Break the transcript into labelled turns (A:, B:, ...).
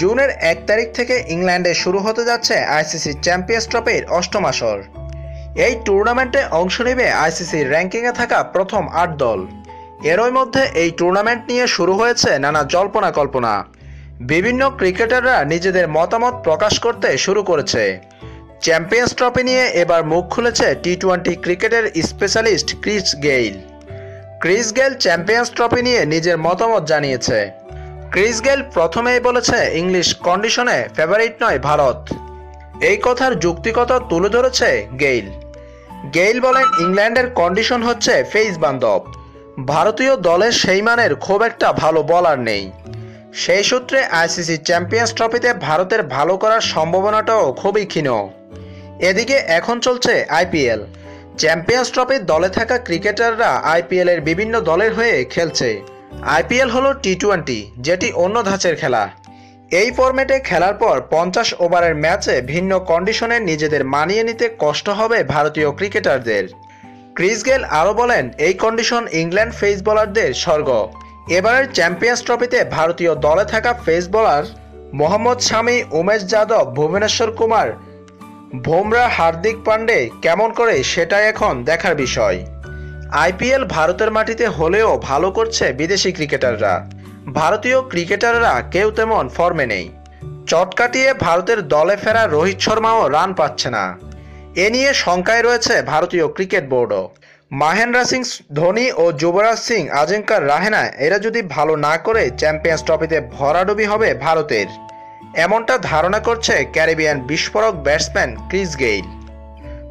A: জুনের এক তারিখ থেকে ইংল্যান্ডে শুরু হতে যাচ্ছে আইসিসি চ্যাম্পিয়ন্স ট্রফির অষ্টম আসর। এই টুর্নামেন্টে অংশ নেবে আইসিসি র্যাঙ্কিংয়ে থাকা প্রথম আট দল। এরই মধ্যে এই টুর্নামেন্ট নিয়ে শুরু হয়েছে নানা জল্পনা কল্পনা। বিভিন্ন ক্রিকেটাররা নিজেদের মতামত প্রকাশ করতে শুরু করেছে। চ্যাম্পিয়ন্স ট্রফি নিয়ে এবার মুখ খুলেছে টি টোয়েন্টি ক্রিকেটের specialist Chris Gayle. Chris Gayle Champions Trophy নিয়ে নিজের মতামত জানিয়েছে। ক্রিস গেল প্রথমেই বলেছে, ইংলিশ কন্ডিশনে ফেভারিট নয় ভারত। এই কথার যুক্তিকতা তুলে ধরেছে গেইল। গেইল বলেন, ইংল্যান্ডের কন্ডিশন হচ্ছে ফেইস বান্ধব। ভারতীয় দলের সেই মানের খুব একটা ভালো বলার নেই। সেই সূত্রে আইসিসি চ্যাম্পিয়ন্স ট্রফিতে ভারতের ভালো করার সম্ভাবনাটাও খুবই ক্ষীণ। এদিকে এখন চলছে আইপিএল। চ্যাম্পিয়ন্স ট্রফির দলে থাকা ক্রিকেটাররা আইপিএলের বিভিন্ন দলের হয়ে খেলছে। আইপিএল হলো টি টোয়েন্টি যেটি অন্য ধাঁচের খেলা। এই ফরম্যাটে খেলার পর পঞ্চাশ ওভারের ম্যাচে ভিন্ন কন্ডিশনে নিজেদের মানিয়ে নিতে কষ্ট হবে ভারতীয় ক্রিকেটারদের। ক্রিস গেল আরও বলেন, এই কন্ডিশন ইংল্যান্ড ফেস বোলারদের স্বর্গ। এবারের চ্যাম্পিয়ন্স ট্রফিতে ভারতীয় দলে থাকা ফেস বোলার মোহাম্মদ শামি, উমেশ যাদব, ভুবনেশ্বর কুমার, ভোমরা হার্দিক পান্ডে কেমন করে সেটাই এখন দেখার বিষয়। আইপিএল ভারতের মাটিতে হলেও ভালো করছে বিদেশি ক্রিকেটাররা। ভারতীয় ক্রিকেটাররা কেউ তেমন ফর্মে নেই। চট কাটিয়ে ভারতের দলে ফেরা রোহিত শর্মাও রান পাচ্ছে না। এ নিয়ে শঙ্কায় রয়েছে ভারতীয় ক্রিকেট বোর্ডও। মাহেন্দ্র সিং, ধোনি ও যুবরাজ সিং আজিঙ্কার রাহেনা, এরা যদি ভালো না করে চ্যাম্পিয়ন্স ট্রফিতে ভরাডুবি হবে ভারতের। এমনটা ধারণা করছে ক্যারিবিয়ান বিস্ফোরক ব্যাটসম্যান ক্রিস গেইল।